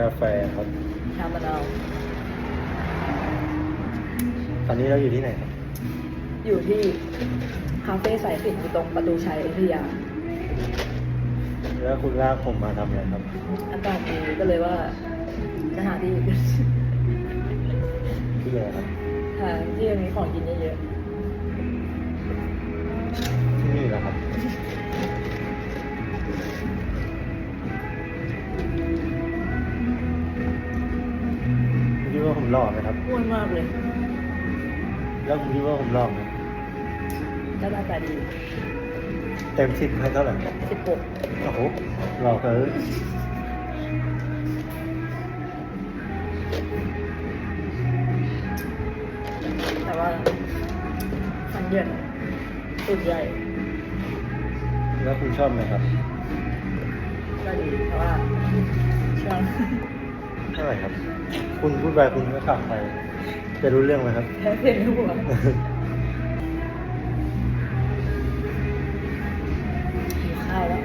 กาแฟครับชามะนาวตอนนี้เราอยู่ที่ไหนครับอยู่ที่คาเฟ่สายสินอยู่ตรงประตูชัยอยุธยา แล้วคุณลากผมมาทำอะไรครับ อากาศดีก็เลยว่าจะหาที่ที่ไหนครับ หาที่มีของกินเยอะที่ ผมหล่อไหมครับๆอ้วนมากเลย แล้วคุณคิดว่าผมหล่อไหมแล้วอากาศดีเต็มสิบให้เท่าไหร่สิบหกโอ้โหหล่อเกินแต่ว่ามันเย็นตุดใหญ่แล้วคุณชอบไหมครับก็ดีแต่ว่าช่วงเท่าไหร่ครับ คุณพูดไปคุณก็ขับไป จะรู้เรื่องไหมครับแค่เพียงหัวหิวข้าวแล้ว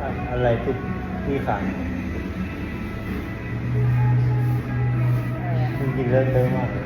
อะอะไรทุกที่ขายอะไรอะคุณกินเยอะเยอะมากเลยไม่รู้อะไร